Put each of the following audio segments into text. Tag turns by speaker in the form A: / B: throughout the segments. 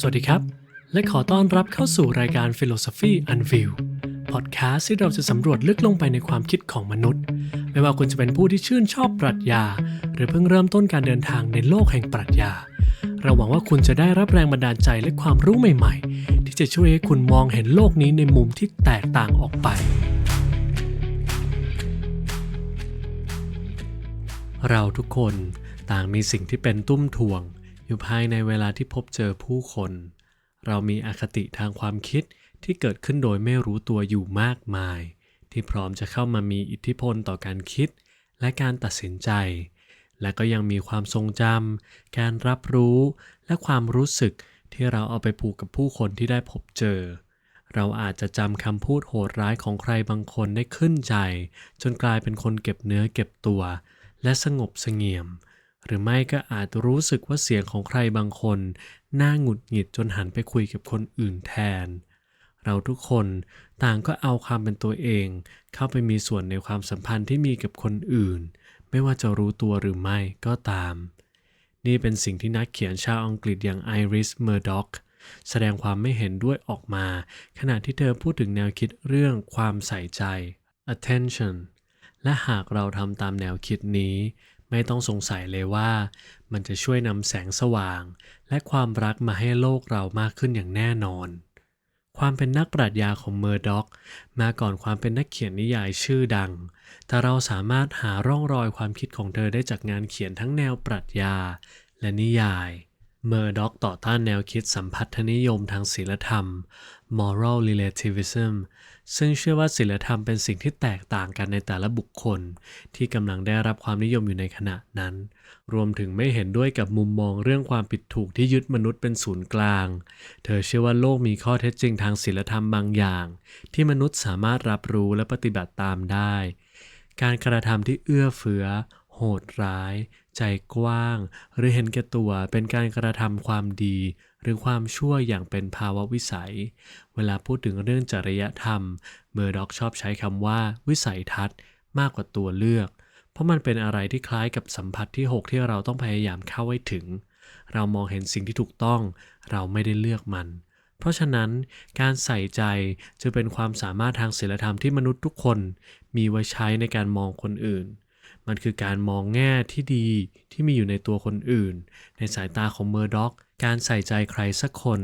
A: สวัสดีครับ และขอต้อนรับเข้าสู่รายการ Philosophy Unveiled พอดแคสต์ที่เราจะสำรวจลึกลงไปในความคิดของมนุษย์ ไม่ว่าคุณจะเป็นผู้ที่ชื่นชอบปรัชญา หรือเพิ่งเริ่มต้นการเดินทางในโลกแห่งปรัชญา เราหวังว่าคุณจะได้รับแรงบันดาลใจและความรู้ใหม่ ๆ ที่จะช่วยให้คุณมองเห็นโลกนี้ในมุมที่แตกต่างออกไป เราทุกคนต่างมีสิ่งที่เป็นตุ้มถ่วง อยู่ภายในเวลาที่พบเจอผู้คน เรามีอคติทางความคิดที่เกิดขึ้นโดยไม่รู้ตัวอยู่มากมาย ที่พร้อมจะเข้ามามีอิทธิพลต่อการคิด และการตัดสินใจ และก็ยังมีความทรงจำการรับรู้และความรู้สึกที่เราเอาไปผูกกับผู้คนที่ได้พบเจอ เราอาจจะจำคำพูดโหดร้ายของใครบางคนได้ขึ้นใจ จนกลายเป็นคนเก็บเนื้อเก็บตัว และสงบเสงี่ยม หรือไม่ก็อาจรู้สึกว่าเสียงของใครบางคนน่าหงุดหงิดจนหันไปคุยกับคนอื่นแทน เราทุกคนต่างก็เอาความเป็นตัวเอง เข้าไปมีส่วนในความสัมพันธ์ที่มีกับคนอื่น ไม่ว่าจะรู้ตัวหรือไม่ก็ตาม นี่เป็นสิ่งที่นักเขียนชาวอังกฤษอย่างไอริสเมอร์ด็อกแสดงความไม่เห็นด้วยออกมา ขณะที่เธอพูดถึงแนวคิดเรื่องความใส่ใจ attention และหากเราทำตามแนวคิดนี้ ไม่ต้องสงสัยเลยว่า มันจะช่วยนำแสงสว่าง และความรักมาให้โลกเรามากขึ้นอย่างแน่นอน ความเป็นนักปรัชญาของเมอร์ด็อก มาก่อนความเป็นนักเขียนนิยายชื่อดัง แต่เราสามารถหาร่องรอยความคิดของเธอได้จากงานเขียนทั้งแนวปรัชญาและนิยาย เมอร์ด็อกต่อต้านแนวคิดสัมพัทธนิยมทางศีลธรรม moral relativism ซึ่งเชื่อว่าศีลธรรมเป็นสิ่งที่แตกต่างกันในแต่ละบุคคล ที่กำลังได้รับความนิยมอยู่ในขณะนั้น รวมถึงไม่เห็นด้วยกับมุมมองเรื่องความผิดถูกที่ยึดมนุษย์เป็นศูนย์กลาง เธอเชื่อว่าโลกมีข้อเท็จจริงทางศีลธรรมบางอย่าง ที่มนุษย์สามารถรับรู้และปฏิบัติตามได้ การกระทำที่เอื้อเฟื้อ โหดร้าย ใจกว้าง หรือเห็นแก่ตัวเป็นการกระทำความดี หรือความชั่วอย่างเป็นภาวะวิสัย เวลาพูดถึงเรื่องจริยธรรม เมอร์ด็อกชอบใช้คำว่า วิสัยทัศน์ มากกว่าตัวเลือก เพราะมันเป็นอะไรที่คล้ายกับสัมผัสที่ 6 ที่เราต้องพยายามเข้าให้ถึง เรามองเห็นสิ่งที่ถูกต้อง เราไม่ได้เลือกมัน เพราะฉะนั้นการใส่ใจจะเป็นความสามารถทางศีลธรรมที่มนุษย์ทุกคน มีไว้ใช้ในการมองคนอื่น มันคือการมองแง่ที่ดีที่มีอยู่ในตัวคนอื่น ในสายตาของเมอร์ด็อก การใส่ใจใครสักคน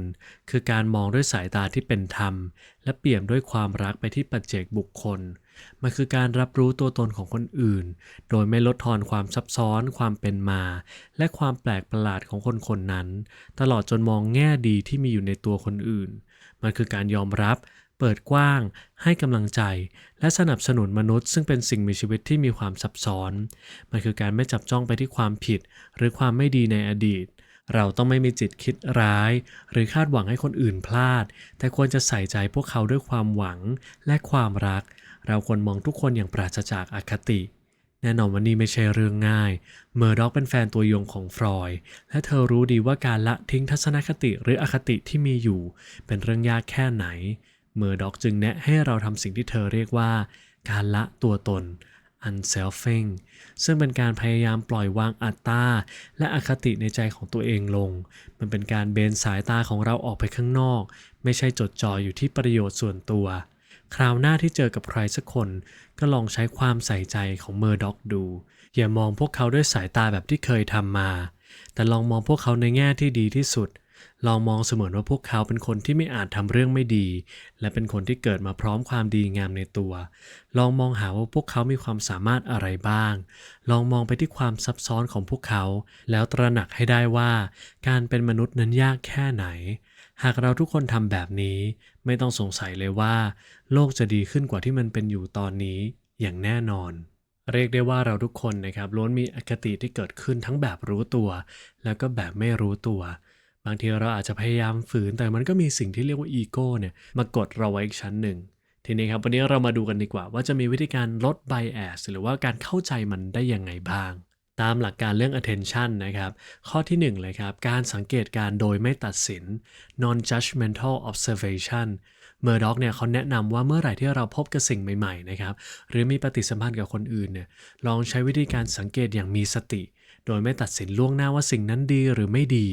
A: คือการมองด้วยสายตาที่เป็นธรรม และเปี่ยมด้วยความรักไปที่ปัจเจกบุคคล มันคือการรับรู้ตัวตนของคนอื่น โดยไม่ลดทอนความซับซ้อน ความเป็นมา และความแปลกประหลาดของคนคนนั้น ตลอดจนมองแง่ดีที่มีอยู่ในตัวคนอื่น มันคือการยอมรับ เปิดกว้าง ให้กำลังใจ และสนับสนุนมนุษย์ ซึ่งเป็นสิ่งมีชีวิตที่มีความซับซ้อน มันคือการไม่จับจ้องไปที่ความผิด หรือความไม่ดีในอดีต เราต้องไม่มีจิตคิดร้าย หรือคาดหวังให้คนอื่นพลาด แต่ควรจะใส่ใจพวกเขาด้วยความหวังและความรัก เราควรมองทุกคนอย่างปราศจากอคติแน่นอนว่านี่ไม่ใช่เรื่องง่าย เมอร์ด็อกเป็นแฟนตัวยงของฟรอยด์และเธอรู้ดีว่าการละทิ้งทัศนคติหรืออคติที่มีอยู่ เป็นเรื่องยากแค่ไหน เมอร์ด็อกจึงแนะให้เราทำสิ่งที่เธอเรียกว่า การละตัวตน unselfing ซึ่งเป็นการพยายามปล่อยวางอัตตา และอคติในใจของตัวเองลง มันเป็นการเบนสายตาของเราออกไปข้างนอก ไม่ใช่จดจ่ออยู่ที่ประโยชน์ส่วนตัว คราวหน้าที่เจอกับใครสักคน ก็ลองใช้ความใส่ใจของเมอร์ด็อกดู อย่ามองพวกเขาด้วยสายตาแบบที่เคยทำมา แต่ลองมองพวกเขาในแง่ที่ดีที่สุด ลองมองเสมือนว่าพวกเขาเป็นคนที่ไม่อาจทำเรื่องไม่ดี และเป็นคนที่เกิดมาพร้อมความดีงามในตัว ลองมองหาว่าพวกเขามีความสามารถอะไรบ้าง ลองมองไปที่ความซับซ้อนของพวกเขา แล้วตระหนักให้ได้ว่า การเป็นมนุษย์นั้นยากแค่ไหน หากเราทุกคนทำแบบนี้ ไม่ต้องสงสัยเลยว่า โลกจะดีขึ้นกว่าที่มันเป็นอยู่ตอนนี้ อย่างแน่นอนเรียกได้ว่าเราทุกคนนะครับล้วนมีอคติที่เกิดขึ้นทั้งแบบรู้ตัว แล้วก็แบบไม่รู้ตัว บางทีเราอาจจะพยายามฝืน แต่มันก็มีสิ่งที่เรียกว่าอีโก้เนี่ยมากดเราไว้อีกชั้นหนึ่ง ทีนี้ครับวันนี้เรามาดูกันดีกว่า ว่าจะมีวิธีการลด bias หรือว่าการเข้าใจมันได้ยังไงบ้าง ตามหลักการเรื่อง attention นะครับ ข้อที่ 1 เลยครับ การสังเกตการโดยไม่ตัดสิน non judgmental observation เมอร์ด็อกเนี่ยเขาแนะนำว่าเมื่อไหร่ที่เราพบกับสิ่งใหม่ๆนะครับหรือมีปฏิสัมพันธ์กับคนอื่นเนี่ยลองใช้วิธีการสังเกตอย่างมีสติ โดยไม่ตัดสินล่วงหน้าว่าสิ่งนั้นดีหรือไม่ดี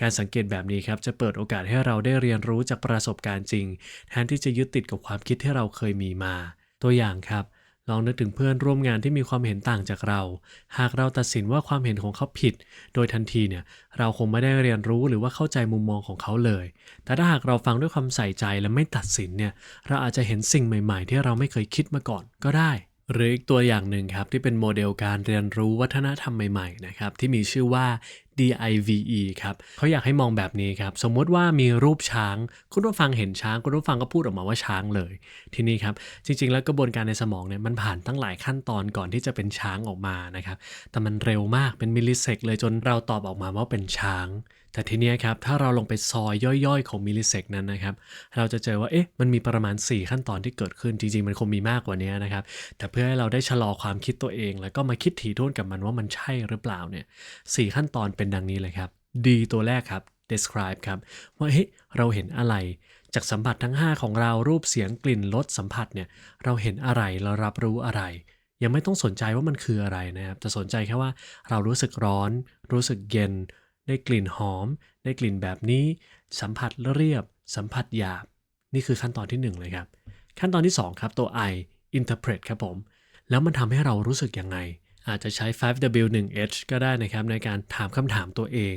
A: การสังเกตแบบนี้ครับจะเปิดโอกาสให้เราได้เรียนรู้จากประสบการณ์จริง แทนที่จะยึดติดกับความคิดที่เราเคยมีมา ตัวอย่างครับลองนึกถึงเพื่อนร่วมงานที่มีความเห็นต่างจากเรา หากเราตัดสินว่าความเห็นของเขาผิด โดยทันทีเนี่ย เราคงไม่ได้เรียนรู้หรือว่าเข้าใจมุมมองของเขาเลย แต่ถ้าหากเราฟังด้วยความใส่ใจและไม่ตัดสินเนี่ย เราอาจจะเห็นสิ่งใหม่ ๆ ที่เราไม่เคยคิดมาก่อนก็ได้ หรืออีกตัวอย่างหนึ่งครับที่เป็นโมเดลการเรียนรู้วัฒนธรรมใหม่ๆนะครับที่มีชื่อว่า DIVE ครับเขาอยากให้มองแบบนี้ครับ สมมติว่ามีรูปช้าง คุณผู้ฟังเห็นช้าง คุณผู้ฟังก็พูดออกมาว่าช้างเลย ทีนี้ครับ จริง ๆ แล้วกระบวนการในสมองเนี่ยมันผ่านตั้งหลายขั้นตอนก่อนที่จะเป็นช้างออกมานะครับ แต่มันเร็วมากเป็นมิลลิเซกเลยจนเราตอบออกมาว่าเป็นช้าง แต่ทีนี้ครับ ถ้าเราลงไปซอยย่อยๆ ของมิลลิเซกนั้นนะครับ เราจะเจอว่า เอ๊ะ มันมีประมาณ 4 ขั้นตอนที่เกิดขึ้น จริง ๆ มันคงมีมากกว่านี้นะครับ แต่เพื่อให้เราได้ชะลอความคิดตัวเอง แล้วก็มาคิดถี่ถ้วนกับมันว่ามันใช่หรือเปล่าเนี่ยสขั้นตอนเป็นดังนี้เลยครับ D ตัวแรกครับ describe ครับ ว่าเฮ้ยเราเห็นอะไร จากสัมผัสทั้ง 5 ของเรารูปเสียงกลิ่นรสสัมผัสเนี่ยเราเห็นอะไรเรารับรู้อะไร ยังไม่ต้องสนใจว่ามันคืออะไรนะครับแต่สนใจแค่ว่าเรารู้สึกร้อน รู้สึกเย็น ได้กลิ่นหอม ได้กลิ่นแบบนี้ สัมผัสเรียบ สัมผัสหยาบ นี่คือขั้นตอนที่ 1 เลยครับ ขั้นตอนที่ 2 ครับตัว I interpret ครับผม แล้วมันทำให้เรารู้สึกยังไง อาจจะใช้ 5W1H ก็ได้นะครับในการถามคำถามตัวเอง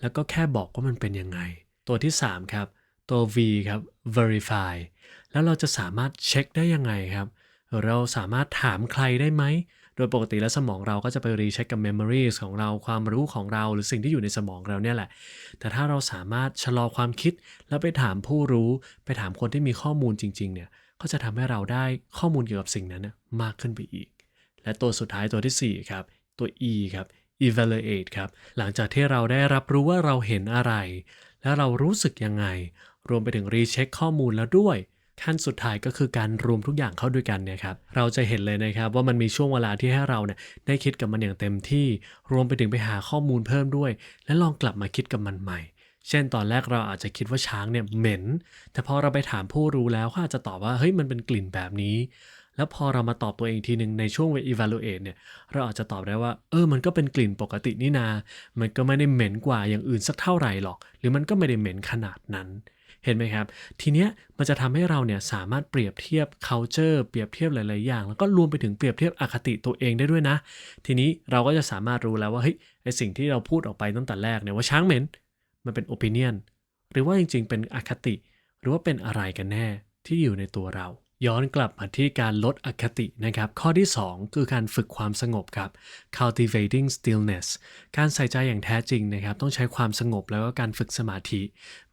A: แล้วก็แค่บอกว่ามันเป็นยังไง ตัวที่ 3 ครับ ตัว V ครับ verify แล้วเราจะสามารถเช็คได้ยังไงครับ เราสามารถถามใครได้ไหม โดยปกติแล้วสมองเราก็จะไปรีเช็คกับ memories ของเราความรู้ของเราหรือสิ่งที่อยู่ในสมองเราเนี่ยแหละ แต่ถ้าเราสามารถชะลอความคิด แล้วไปถามผู้รู้ ไปถามคนที่มีข้อมูลจริง ๆ เนี่ย ก็จะทำให้เราได้ข้อมูลเกี่ยวกับสิ่งนั้นนมากขึ้นไปอีก และตัวสุดท้ายตัวที่ 4 ครับ ตัว E ครับ evaluate ครับ หลังจากที่เราได้รับรู้ว่าเราเห็นอะไร แล้วเรารู้สึกยังไง รวมไปถึงรีเช็คข้อมูลแล้วด้วย ขั้นสุดท้ายก็คือการรวมทุกอย่างเข้าด้วยกันเนี่ยครับ เราจะเห็นเลยนะครับว่ามันมีช่วงเวลาที่ให้เราเนี่ยได้คิดกับมันอย่างเต็มที่ รวมไปถึงไปหาข้อมูลเพิ่มด้วย และลองกลับมาคิดกับมันใหม่ เช่นตอนแรกเราอาจจะคิดว่าช้างเนี่ยเหม็น แต่พอเราไปถามผู้รู้แล้วเขาอาจจะตอบว่าเฮ้ยมันเป็นกลิ่นแบบนี้ แล้วพอเรามาตอบตัวเองทีหนึ่งในช่วง evaluate เนี่ยเราอาจจะตอบได้ว่า เออมันก็เป็นกลิ่นปกตินี่นา มันก็ไม่ได้เหม็นกว่าอย่างอื่นสักเท่าไหร่หรอก หรือมันก็ไม่ได้เหม็นขนาดนั้นเห็นไหมครับ ทีเนี้ยมันจะทำให้เราเนี่ยสามารถเปรียบเทียบ culture เปรียบเทียบหลาย ๆ อย่าง แล้วก็รวมไปถึงเปรียบเทียบอคติตัวเองได้ด้วยนะ ทีนี้เราก็จะสามารถรู้แล้วว่าเฮ้ยไอสิ่งที่เราพูดออกไปตั้งแต่แรกเนี่ยว่าช้างเหม็น มันเป็น opinion หรือว่าจริงๆ เป็นอคติ หรือว่าเป็นอะไรกันแน่ที่อยู่ในตัวเรา ย้อนกลับมาที่การลดอคตินะครับ ข้อที่ 2 คือการฝึกความสงบครับ cultivating stillness การใส่ใจอย่างแท้จริงนะครับ ต้องใช้ความสงบแล้วก็การฝึกสมาธิ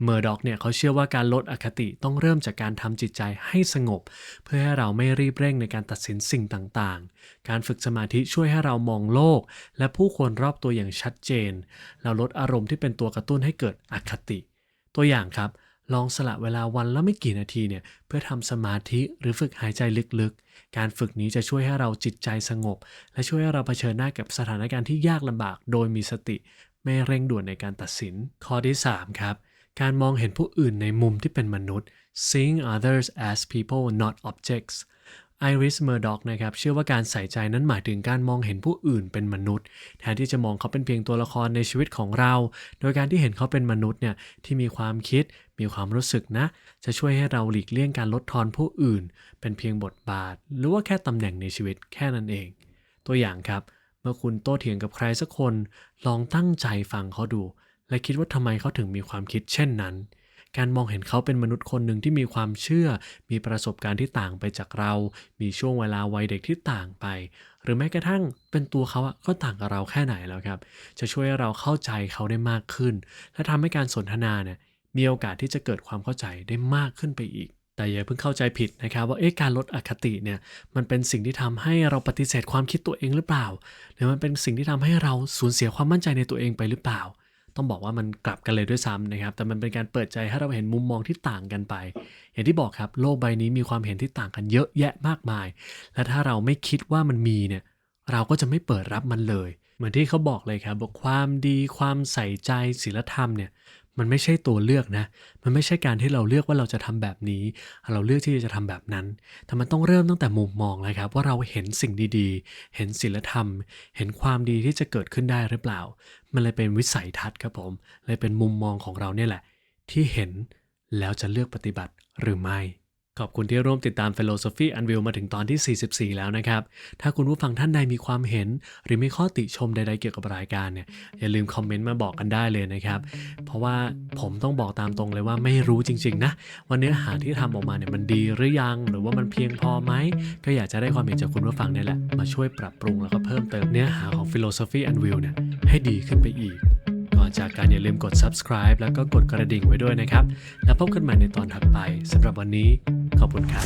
A: เมอร์ด็อกเนี่ยเขาเชื่อว่าการลดอคติต้องเริ่มจากการทำจิตใจให้สงบ เพื่อให้เราไม่รีบเร่งในการตัดสินสิ่งต่างๆ การฝึกสมาธิช่วยให้เรามองโลก และผู้คนรอบตัวอย่างชัดเจน เราลดอารมณ์ที่เป็นตัวกระตุ้นให้เกิดอคติ ตัวอย่างครับ ลองสละเวลาวันละไม่กี่นาทีเนี่ยเพื่อทำสมาธิหรือฝึกหายใจลึกๆ การฝึกนี้จะช่วยให้เราจิตใจสงบ และช่วยให้เราเผชิญหน้ากับสถานการณ์ที่ยากลำบาก โดยมีสติ ไม่เร่งด่วนในการตัดสิน ข้อที่ 3 ครับ การมองเห็นผู้อื่นในมุมที่เป็นมนุษย์ seeing others as people not objects ไอริสเมอร์ด็อกนะครับเชื่อว่าการใส่ใจนั้นหมายถึงการมองเห็นผู้อื่นเป็นมนุษย์ แทนที่จะมองเขาเป็นเพียงตัวละครในชีวิตของเรา โดยการที่เห็นเขาเป็นมนุษย์เนี่ยที่มีความคิด มีความรู้สึกนะ จะช่วยให้เราหลีกเลี่ยงการลดทอนผู้อื่น เป็นเพียงบทบาท หรือว่าแค่ตำแหน่งในชีวิตแค่นั้นเอง ตัวอย่างครับ เมื่อคุณโต้เถียงกับใครสักคน ลองตั้งใจฟังเขาดู และคิดว่าทำไมเขาถึงมีความคิดเช่นนั้น การมองเห็นเขาเป็นมนุษย์คนหนึ่งที่มีความเชื่อ มีประสบการณ์ที่ต่างไปจากเรา มีช่วงเวลาวัยเด็กที่ต่างไป หรือแม้กระทั่งเป็นตัวเขาอะก็ต่างกับเราแค่ไหนแล้วครับ จะช่วยให้เราเข้าใจเขาได้มากขึ้น และทำให้การสนทนาเนี่ยมีโอกาสที่จะเกิดความเข้าใจได้มากขึ้นไปอีกแต่อย่าเพิ่งเข้าใจผิดนะครับว่าเอ๊ะการลดอคติเนี่ยมันเป็นสิ่งที่ทำให้เราปฏิเสธความคิดตัวเองหรือเปล่า หรือมันเป็นสิ่งที่ทำให้เราสูญเสียความมั่นใจในตัวเองไปหรือเปล่า ต้องบอกว่ามันกลับกันเลยด้วยซ้ำนะครับ แต่มันเป็นการเปิดใจให้เราเห็นมุมมองที่ต่างกันไป อย่างที่บอกครับ โลกใบนี้มีความเห็นที่ต่างกันเยอะแยะมากมาย และถ้าเราไม่คิดว่ามันมีเนี่ย เราก็จะไม่เปิดรับมันเลย เหมือนที่เขาบอกเลยครับบอกความดีความใส่ใจศีลธรรมเนี่ยมันไม่ใช่ตัวเลือกนะ มันไม่ใช่การที่เราเลือกว่าเราจะทำแบบนี้ เราเลือกที่จะทำแบบนั้น แต่มันต้องเริ่มตั้งแต่มุมมองนะครับ ว่าเราเห็นสิ่งดีๆ เห็นศีลธรรม เห็นความดีที่จะเกิดขึ้นได้หรือเปล่า มันเลยเป็นวิสัยทัศน์ครับผม เลยเป็นมุมมองของเราเนี่ยแหละ ที่เห็นแล้วจะเลือกปฏิบัติหรือไม่ ขอบคุณที่ร่วมติดตาม Philosophy Unveil มาถึงตอนที่ 44 แล้วนะครับ ถ้าคุณผู้ฟังท่านใดมีความเห็น หรือมีข้อติชมใดๆเกี่ยวกับรายการเนี่ยอย่าลืมคอมเมนต์มาบอกกันได้เลยนะครับ เพราะว่าผมต้องบอกตามตรงเลยว่าไม่รู้จริง ๆ นะว่าเนื้อหาที่ทำออกมาเนี่ยมันดีหรือยัง หรือว่ามันเพียงพอไหมก็อยากจะได้ความเห็นจากคุณผู้ฟังเนี่ยแหละมาช่วยปรับปรุงแล้วก็เพิ่มเติมเนื้อหาของ Philosophy Unveil เนี่ย ให้ดีขึ้นไปอีก ก่อนจากการอย่าลืมกด subscribe แล้วก็กดกระดิ่งไว้ด้วยนะครับ แล้วพบกันใหม่ในตอนถัดไปสำหรับวันนี้ ขอบคุณครับ